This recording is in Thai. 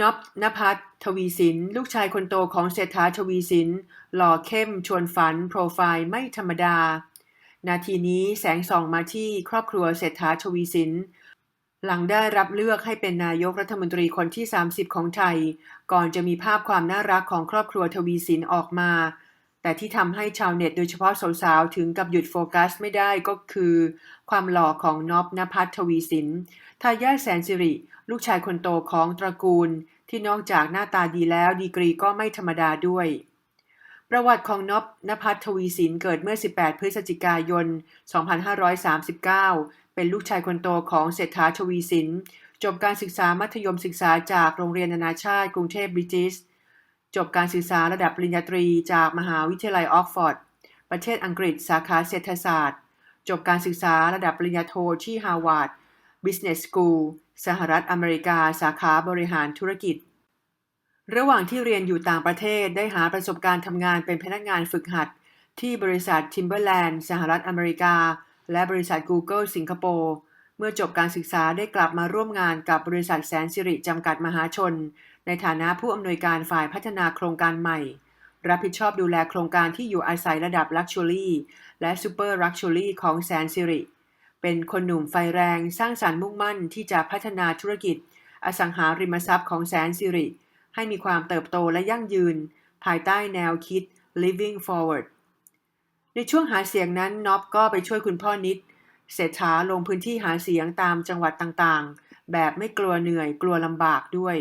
นบนภัสทวีสิน ลูกชายคนโตของเศรษฐาทวีสิน หล่อเข้มชวนฝัน โปรไฟล์ไม่ธรรมดา นาทีนี้แสงส่องมาที่ครอบครัวเศรษฐาทวีสิน หลังได้รับเลือกให้เป็นนายกรัฐมนตรีคนที่ 30 ของไทย ก่อนจะมีภาพความน่ารักของครอบครัวทวีสินออกมา แต่ที่ทำให้ชาวเน็ตโดยเฉพาะสาวๆ ถึงกับหยุดโฟกัสไม่ได้ก็คือ ความหล่อของนบนภัสทวีสินทายาทแสนสิริ ลูกชายคนโตของตระกูล ที่นอกจากหน้าตาดีแล้วดีกรีก็ไม่ธรรมดาด้วย ประวัติของนบนภัสทวีสินเกิดเมื่อ 18 พฤศจิกายน 2539 เป็นลูกชายคนโตของเศรษฐาทวีสินจบการศึกษามัธยมศึกษาจากโรงเรียนนานาชาติกรุงเทพบริติช จบการศึกษาระดับปริญญาตรีจากมหาวิทยาลัยออกฟอร์ด ประเทศอังกฤษสาขาเศรษฐศาสตร์ จบการศึกษาระดับปริญญาโทที่ฮาวาร์ด Business School สหรัฐอเมริกา สาขาบริหารธุรกิจ ระหว่างที่เรียนอยู่ต่างประเทศได้หาประสบการณ์ทำงานเป็นพนักงานฝึกหัด ที่บริษัท Timberland สหรัฐอเมริกา และบริษัท Google สิงคโปร์ เมื่อจบการศึกษาได้กลับมาร่วมงานกับบริษัทแสนสิริจำกัดมหาชน ในฐานะผู้อำนวยการฝ่ายพัฒนาโครงการใหม่ รับผิดชอบดูแลโครงการที่อยู่อาศัยระดับ Luxury และ Super Luxury ของแสนสิริ เป็นคนหนุ่มไฟแรงสร้างสารรค์มุ่งมั่นที่จะพัฒนาธุรกิจ อสังหาริมทรัพย์ของแสนสิริ ให้มีความเติบโตและยั่งยืน ภายใต้แนวคิด living forward ในช่วงหาเสียงนั้นน็อบก็ไปช่วยคุณพ่อนิด เศรษฐาลงพื้นที่หาเสียงตามจังหวัดต่างๆ แบบไม่กลัวเหนื่อยกลัวลำบากด้วย